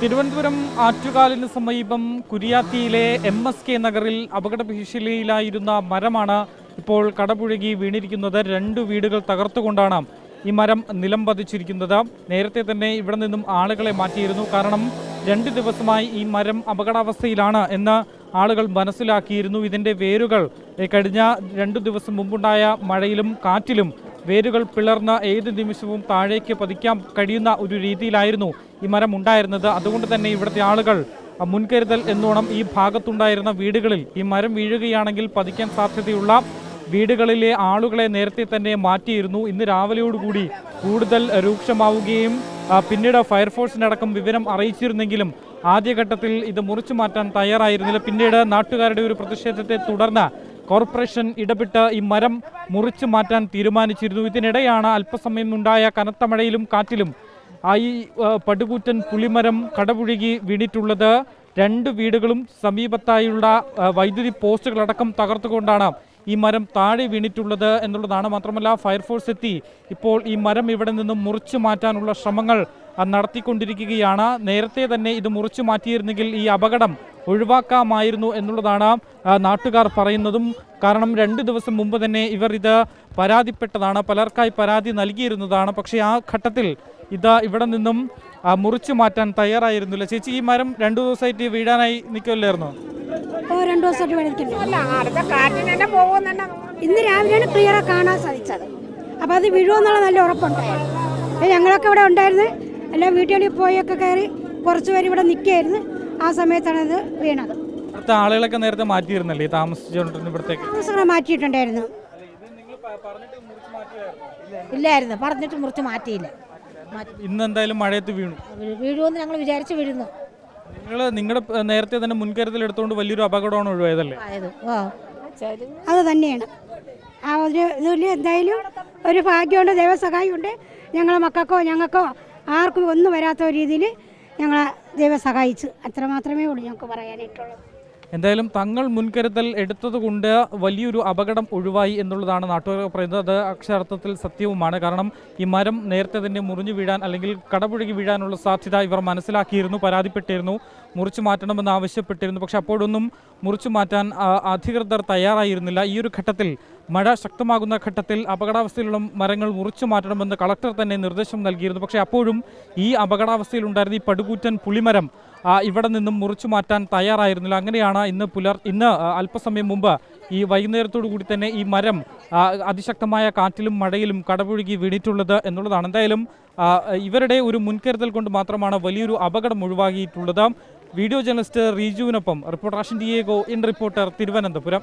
തിരുവനന്തപുരം ആറ്റുകാലിന് സമീപം കുരിയാത്തിയിലെ M S K നഗറിൽ അപകട ഭീഷണിയിലായിരുന്ന മരമാണ് ഇപ്പോൾ കടപുഴകി വീണിരിക്കുന്നത്. രണ്ട് വീടുകൾ തകർത്തുകൊണ്ടാണ് ഈ മരം നിലം പതിച്ചിരിക്കുന്നത്. നേരത്തെ തന്നെ ഇവിടെ നിന്നും ആളുകളെ മാറ്റിയിരുന്നു. കാരണം രണ്ട് ദിവസമായി ഈ മരം അപകടാവസ്ഥയിലാണ് എന്ന് ആളുകൾ മനസ്സിലാക്കിയിരുന്നു. ഇതിന്റെ വേരുകൾ കഴിഞ്ഞ രണ്ടു ദിവസം മുമ്പുണ്ടായ മഴയിലും കാറ്റിലും വേരുകൾ പിളർന്ന് ഏത് നിമിഷവും താഴേക്ക് പതിക്കാൻ കഴിയുന്ന ഒരു രീതിയിലായിരുന്നു ഈ മരം ഉണ്ടായിരുന്നത്. അതുകൊണ്ട് തന്നെ ഇവിടുത്തെ ആളുകൾ മുൻകരുതൽ എന്നോണം ഈ ഭാഗത്തുണ്ടായിരുന്ന വീടുകളിൽ ഈ മരം വീഴുകയാണെങ്കിൽ പതിക്കാൻ സാധ്യതയുള്ള വീടുകളിലെ ആളുകളെ നേരത്തെ തന്നെ മാറ്റിയിരുന്നു. ഇന്ന് രാവിലെയോടുകൂടി കൂടുതൽ രൂക്ഷമാവുകയും പിന്നീട് ഫയർഫോഴ്സിനടക്കം വിവരം അറിയിച്ചിരുന്നെങ്കിലും ആദ്യഘട്ടത്തിൽ ഇത് മുറിച്ചു മാറ്റാൻ തയ്യാറായിരുന്നില്ല. പിന്നീട് നാട്ടുകാരുടെ ഒരു പ്രതിഷേധത്തെ തുടർന്ന് കോർപ്പറേഷൻ ഇടപെട്ട് ഈ മരം മുറിച്ചു മാറ്റാൻ തീരുമാനിച്ചിരുന്നു. ഇതിനിടെയാണ് അല്പസമയം ഉണ്ടായ കനത്ത മഴയിലും കാറ്റിലും ഈ പടുകൂറ്റൻ പുളിമരം കടപുഴുകി വീണിട്ടുള്ളത്. രണ്ട് വീടുകളും സമീപത്തായുള്ള വൈദ്യുതി പോസ്റ്റുകളടക്കം തകർത്തുകൊണ്ടാണ് ഈ മരം താഴെ വീണിട്ടുള്ളത് എന്നുള്ളതാണ്. മാത്രമല്ല ഫയർഫോഴ്സ് എത്തി. ഇപ്പോൾ ഈ മരം ഇവിടെ നിന്നും മുറിച്ചു മാറ്റാനുള്ള ശ്രമങ്ങൾ നടത്തിക്കൊണ്ടിരിക്കുകയാണ്. നേരത്തെ തന്നെ ഇത് മുറിച്ചു മാറ്റിയിരുന്നെങ്കിൽ ഈ അപകടം ഒഴിവാക്കാമായിരുന്നു എന്നുള്ളതാണ് നാട്ടുകാർ പറയുന്നതും. കാരണം രണ്ട് ദിവസം മുമ്പ് തന്നെ ഇവർ ഇത് പരാതിപ്പെട്ടതാണ് പലർക്കായി പരാതി നൽകിയിരുന്നതാണ്. പക്ഷേ ആ ഘട്ടത്തിൽ ഇത് ഇവിടെ നിന്നും മുറിച്ചു മാറ്റാൻ തയ്യാറായിരുന്നില്ല. ചേച്ചി ഈ മരം രണ്ടു ദിവസമായിട്ട് വീഴാനായി നിൽക്കുമല്ലായിരുന്നു രണ്ടു ദിവസമായിട്ട് ഇന്ന് രാവിലെയാണ് ക്ലിയർ കാണാൻ സാധിച്ചത്. അപ്പോൾ അത് വീഴുമെന്നുള്ള നല്ല ഉറപ്പുണ്ടായിരുന്നു ഞങ്ങളൊക്കെ ഇവിടെ ഉണ്ടായിരുന്നു എല്ലാം വീട്ടുകളിൽ പോയൊക്കെ കയറി കുറച്ച് പേര് ഇവിടെ നിൽക്കുകയായിരുന്നു. ആ സമയത്താണ് ഇത് വീണത്. ഇവിടുത്തെ ആളുകളൊക്കെ നേരത്തെ മാറ്റിയിരുന്നല്ലേ? താമസിച്ചുകൊണ്ടിരുന്ന ഇവിടത്തേക്ക്? മാറ്റിയിട്ടുണ്ടായിരുന്നു. ഇല്ലായിരുന്നു. പറഞ്ഞിട്ട് മുറിച്ച് മാറ്റിയില്ല. ഇന്ന് എന്തായാലും മഴയത്ത് വീണു. വീഴുമെന്ന് ഞങ്ങൾ വിചാരിച്ച് വീഴുന്നു. നിങ്ങൾ നിങ്ങളുടെ നേരത്തെ തന്നെ മുൻകരുതൽ എടുത്തുകൊണ്ട് വലിയൊരു അപകടമാണ് ഒഴിവായതല്ലേ? അത് തന്നെയാണ്. ആ ഒരു ഇതിൽ എന്തായാലും ഒരു ഭാഗ്യമുണ്ട് ദൈവസഹായമുണ്ട്. ഞങ്ങളെ മക്കൾക്കോ ഞങ്ങൾക്കോ ആർക്കും ഒന്നും വരാത്ത രീതിയിൽ ഞങ്ങളെ ദൈവം സഹായിച്ചു അത്ര മാത്രമേ ഉള്ളൂ ഞങ്ങൾക്ക് പറയാനായിട്ടുള്ളൂ. എന്തായാലും തങ്ങൾ മുൻകരുതൽ എടുത്തതുകൊണ്ട് വലിയൊരു അപകടം ഒഴിവായി എന്നുള്ളതാണ് നാട്ടുകാർ പറയുന്നത്. അത് അക്ഷരാർത്ഥത്തിൽ സത്യവുമാണ്. കാരണം ഈ മരം നേരത്തെ തന്നെ മുറിഞ്ഞു വീഴാൻ അല്ലെങ്കിൽ കടപുഴകി വീഴാനുള്ള സാധ്യത ഇവർ മനസ്സിലാക്കിയിരുന്നു പരാതിപ്പെട്ടിരുന്നു മുറിച്ചു മാറ്റണമെന്ന് ആവശ്യപ്പെട്ടിരുന്നു. പക്ഷെ അപ്പോഴൊന്നും മുറിച്ചു മാറ്റാൻ അധികൃതർ തയ്യാറായിരുന്നില്ല. ഈ ഒരു ഘട്ടത്തിൽ മഴ ശക്തമാകുന്ന ഘട്ടത്തിൽ അപകടാവസ്ഥയിലുള്ള മരങ്ങൾ മുറിച്ചു മാറ്റണമെന്ന് കളക്ടർ തന്നെ നിർദ്ദേശം നൽകിയിരുന്നു. പക്ഷേ അപ്പോഴും ഈ അപകടാവസ്ഥയിലുണ്ടായിരുന്ന ഈ പടുകൂറ്റൻ പുളിമരം ഇവിടെ നിന്നും മുറിച്ചു മാറ്റാൻ തയ്യാറായിരുന്നില്ല. അങ്ങനെയാണ് ഇന്ന് പുലർ ഇന്ന് അല്പസമയം മുമ്പ് ഈ വൈകുന്നേരത്തോടു കൂടി തന്നെ ഈ മരം അതിശക്തമായ കാറ്റിലും മഴയിലും കടപുഴുകി വീണിട്ടുള്ളത് എന്നുള്ളതാണ്. എന്തായാലും ഇവരുടെ ഒരു മുൻകരുതൽ കൊണ്ട് മാത്രമാണ് വലിയൊരു അപകടം ഒഴിവാക്കിയിട്ടുള്ളത്. Video journalist റീജുവിനൊപ്പം reporter Ashin Diego in reporter Thiruvananthapuram.